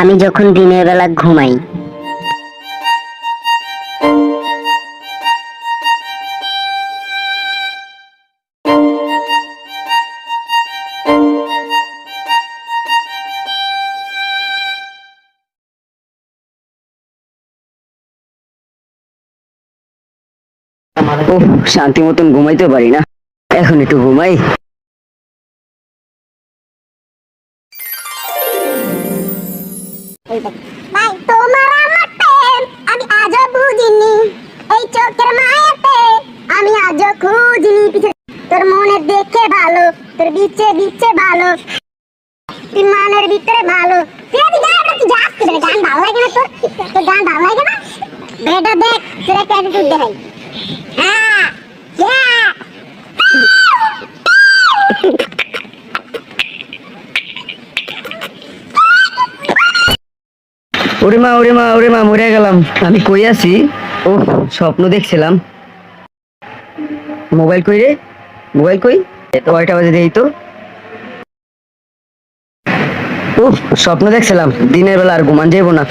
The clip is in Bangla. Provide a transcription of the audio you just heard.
আমি যখন দিনের বেলা ঘুমাই। শান্তি মতন ঘুমাইতে পারি না। এখন একটু ঘুমাই। ভাই তোমার আমার আমি আজও বুঝিনি। এই চোখের মায়াতে আমি আজও খুঁজিনি পিছে তোর মনে দেখে ভালো, তোর বিচ্ছে বিচ্ছে ভালো। তুই মনের ভিতরে ভালো। তুই আদি গান তুই গান ভালো লাগে না তোর? তোর গান ভালো লাগে না? বেটা দেখ, তোর একটা অ্যাটিটিউড দেখাই। হ্যাঁ। ওরে মা ওরে মা ওরে মা মরে গেলাম। আমি কই আছি? ও, স্বপ্ন দেখছিলাম। মোবাইল কই রে? মোবাইল কই? কয়টা বাজে দেই তো। ও, স্বপ্ন দেখছিলাম। দিনের বেলা আর ঘুমান যাইবো না।